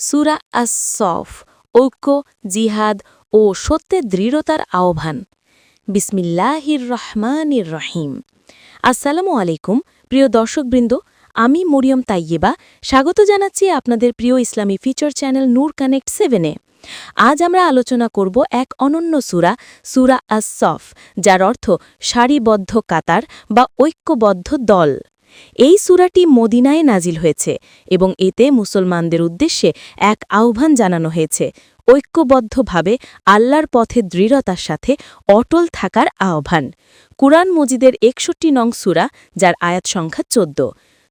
সুরা আস সফ ঐক্য, জিহাদ ও সত্যের দৃঢ়তার আহ্বান। বিসমিল্লাহির রহমানির রহিম। আসসালামু আলাইকুম, প্রিয় দর্শকবৃন্দ, আমি মরিয়ম তাইয়েবা স্বাগত জানাচ্ছি আপনাদের প্রিয় ইসলামী ফিচার চ্যানেল নূর কানেক্ট সেভেনে আজ আমরা আলোচনা করব এক অনন্য সুরা সুরা আস সফ যার অর্থ সারিবদ্ধ কাতার বা ঐক্যবদ্ধ দল। এই সুরাটি মদিনায় নাজিল হয়েছে এবং এতে মুসলমানদের উদ্দেশ্যে এক আহ্বান জানানো হয়েছে, ঐক্যবদ্ধভাবে আল্লাহর পথে দৃঢ়তার সাথে অটল থাকার আহ্বান। কুরআন মজিদের একষট্টি নং সুরা, যার আয়াত সংখ্যা চোদ্দ।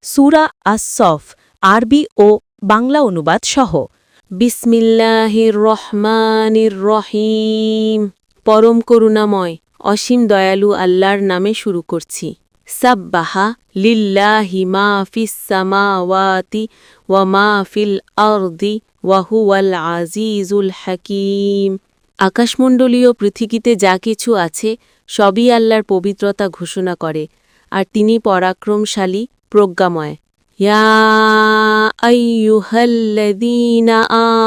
সুরা আসফ আরবি ও বাংলা অনুবাদ সহ। বিসমিল্লাহির রহমানির রহিম। পরম করুণাময়, অসীম দয়ালু আল্লাহর নামে শুরু করছি। সাব্বাহা লিল্লাহি মা ফিস সামাওয়াতি ওয়া মা ফিল আরদি আজিজুল হাকিম। আকাশমণ্ডলীয় পৃথিবীতে যা কিছু আছে, সবই আল্লাহর পবিত্রতা ঘোষণা করে, আর তিনি পরাক্রমশালী, প্রজ্ঞাময়। ইয়া আইয়ুহাল্লাযীনা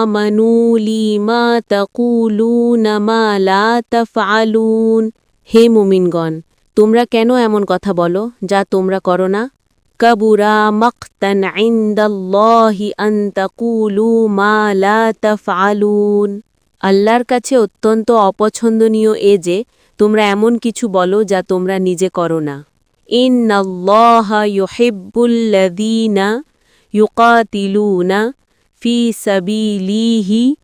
আমানু লিমা তাকুলুনা মা লা তাফআলুন। হে মুমিনগণ তোমরা কেন এমন কথা বলো যা তোমরা করো না? কাবুরা মকতান ইন্দাল্লাহি আন তাকুলু মা লা তাফআলুন। আল্লাহর কাছে অত্যন্ত অপছন্দনীয় এ যে, তোমরা এমন কিছু বলো যা তোমরা নিজে করো না। ইন্নাল্লাহা ইউহিব্বুল্লাযীনা ইউকাতিলুনা ফি সাবিলিহি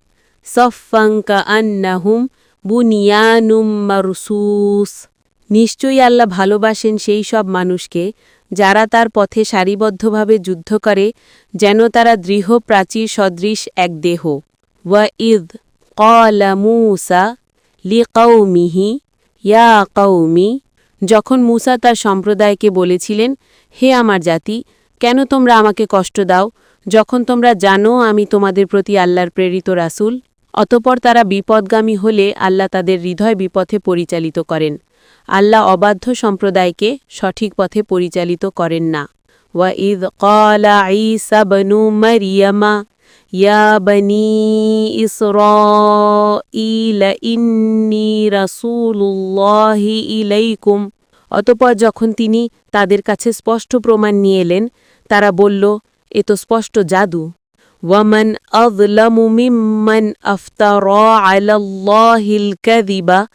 সফফান কাআন্নাহুম বুনিয়ানুম মারসুস। নিশ্চয়ই আল্লাহ ভালোবাসেন সেই সব মানুষকে, যারা তার পথে সারিবদ্ধভাবে যুদ্ধ করে, যেন তারা দৃঢ় প্রাচীর সদৃশ এক দেহ। ওয়া ইদ কলা মূসা লি কৌমিহি ইয়া কৌমি যখন মূসা তার সম্প্রদায়কে বলেছিলেন, হে আমার জাতি, কেন তোমরা আমাকে কষ্ট দাও? যখন তোমরা জানো আমি তোমাদের প্রতি আল্লাহর প্রেরিত রাসুল, অতপর তারা বিপদগামী হলে আল্লাহ তাদের হৃদয় বিপথে পরিচালিত করেন। আল্লাহ অবাধ্য সম্প্রদায়কে সঠিক পথে পরিচালিত করেন না। ওয়া ইদ কলা ঈসা বনু মারিয়ামা অতপর যখন তিনি তাদের কাছে স্পষ্ট প্রমাণ নিয়ে এলেন, তারা বলল, এ তো স্পষ্ট জাদু। ওয়ামান আযলামু মিম্মান আফতারা আলাল্লাহিল কাযিবা।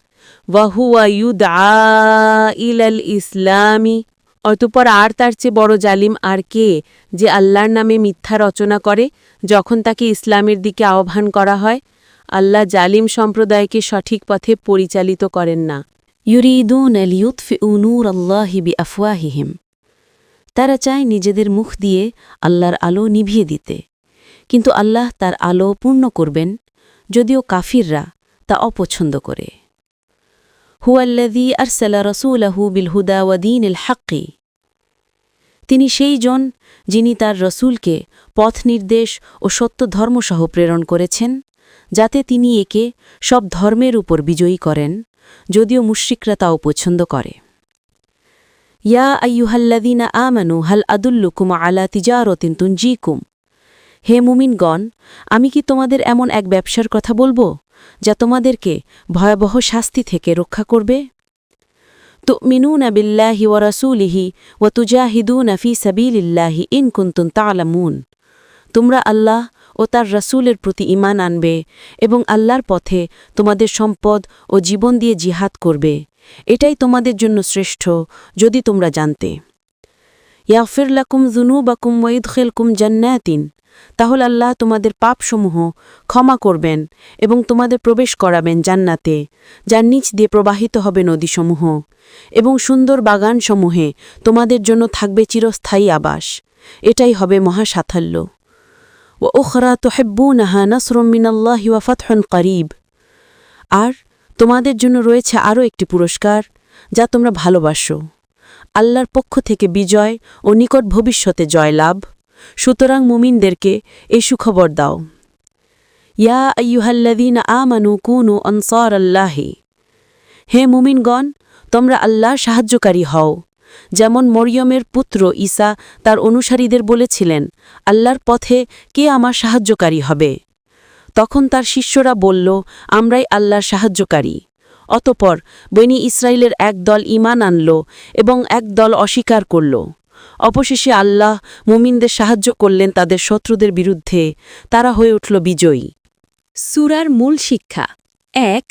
ওয়াহুয়া ইউদআ ইলাল ইসলামি। অতপর আর তার চেয়ে বড় জালিম আর কে যে আল্লাহর নামে মিথ্যা রচনা করে, যখন তাকে ইসলামের দিকে আহ্বান করা হয়? আল্লাহ জালিম সম্প্রদায়কে সঠিক পথে পরিচালিত করেন না। তারা চায় নিজেদের মুখ দিয়ে আল্লাহর আলো নিভিয়ে দিতে। কিন্তু আল্লাহ তার আলো পূর্ণ করবেন, যদিও কাফিররা তা অপছন্দ করে। আরসালা রসুলাহু বিল হুদা ওয়াদিন ইল হাক্কি। তিনি সেই জন যিনি তার রসুলকে পথ নির্দেশ ও সত্য ধর্মসহ প্রেরণ করেছেন, যাতে তিনি একে সব ধর্মের উপর বিজয়ী করেন, যদিও মুশ্রিকরা তাও পছন্দ করে। ইয়া আইয়ুহাল্লাদিনা আমানু হাল আদুল্লুকুম আলা তিজারতিন তুঞ্জিকুম হে মুমিনগণ, আমি কি তোমাদের এমন এক ব্যবসার কথা বলব, যা তোমাদেরকে ভয়াবহ শাস্তি থেকে রক্ষা করবে? তো মিনুন বিল্লাহি ওয়া রাসূলিহি ওয়া তুজাহিদুনা ফি সাবিলিল্লাহি ইন কুনতুম তা'লামুন। তোমরা আল্লাহ ও তার রাসূলের প্রতি ঈমান আনবে এবং আল্লাহর পথে তোমাদের সম্পদ ও জীবন দিয়ে জিহাদ করবে। এটাই তোমাদের জন্য শ্রেষ্ঠ, যদি তোমরা জানতে। ইয়াফির লাকুম জুনু বাকুম জুনুবাকুম ওয়াইদখিলকুম জান্নাতিন। তাহলে আল্লাহ তোমাদের পাপসমূহ ক্ষমা করবেন এবং তোমাদের প্রবেশ করাবেন জান্নাতে, যার নিচ দিয়ে প্রবাহিত হবে নদীসমূহ এবং সুন্দর বাগানসমূহে তোমাদের জন্য থাকবে চিরস্থায়ী আবাস। এটাই হবে মহাসাথাল্য ও ওখরা তোহেব্বুনাহা নসরম মিনাল্লাহি ওয়া ফতহন করিব। আর তোমাদের জন্য রয়েছে আরও একটি পুরস্কার, যা তোমরা ভালোবাসো। আল্লাহর পক্ষ থেকে বিজয় ও নিকট ভবিষ্যতে জয়লাভ। সুতরাং মুমিনদেরকে এ সুখবর দাও। ইয়া আইয়ুহাল্লাদিন আমানু কুনু অনসর আল্লাহি হে মুমিনগণ, তোমরা আল্লাহ সাহায্যকারী হও। যেমন মরিয়মের পুত্র ঈসা তার অনুসারীদের বলেছিলেন, আল্লাহর পথে কে আমার সাহায্যকারী হবে? তখন তার শিষ্যরা বলল, আমরাই আল্লাহর সাহায্যকারী। অতপর বনি ইসরায়েলের এক দল ঈমান আনল এবং এক দল অস্বীকার করল। অবশেষে আল্লাহ মুমিনদের সাহায্য করলেন তাদের শত্রুদের বিরুদ্ধে। তারা হয়ে উঠল বিজয়ী। সুরার মূল শিক্ষা। এক,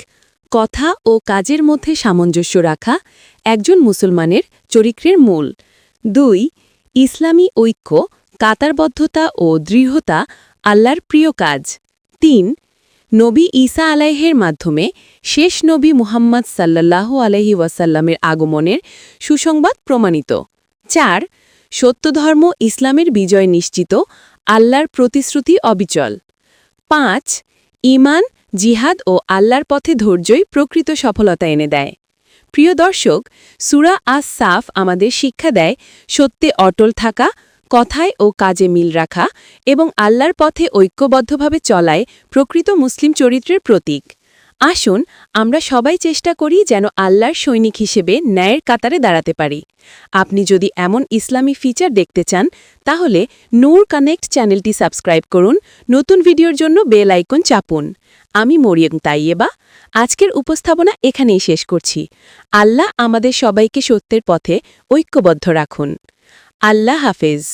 কথা ও কাজের মধ্যে সামঞ্জস্য রাখা একজন মুসলমানের চরিত্রের মূল। দুই, ইসলামী ঐক্য, কাতারবদ্ধতা ও দৃঢ়তা আল্লাহর প্রিয় কাজ। তিন, নবী ঈসা আলাইহের মাধ্যমে শেষ নবী মুহাম্মদ সাল্লাল্লাহু আলাইহি ওয়াসাল্লামের আগমনের সুসংবাদ প্রমাণিত। চার সত্যধর্ম ইসলামের বিজয় নিশ্চিত, আল্লাহর প্রতিশ্রুতি অবিচল। পাঁচ ইমান জিহাদ ও আল্লাহর পথে ধৈর্যই প্রকৃত সফলতা এনে দেয়। প্রিয় দর্শক, সুরা আস সাফ আমাদের শিক্ষা দেয়, সত্যে অটল থাকা, কথায় ও কাজে মিল রাখা এবং আল্লাহর পথে ঐক্যবদ্ধভাবে চলায় প্রকৃত মুসলিম চরিত্রের প্রতীক। আসুন, আমরা সবাই চেষ্টা করি যেন আল্লাহর সৈনিক হিসেবে ন্যায়ের কাতারে দাঁড়াতে পারি। আপনি যদি এমন ইসলামী ফিচার দেখতে চান, তাহলে নূর কানেক্ট চ্যানেলটি সাবস্ক্রাইব করুন, নতুন ভিডিওর জন্য বেল আইকন চাপুন। আমি মরিয়ম তাইয়েবা, আজকের উপস্থাপনা এখানেই শেষ করছি। আল্লাহ আমাদের সবাইকে সত্যের পথে ঐক্যবদ্ধ রাখুন। আল্লাহ হাফেজ।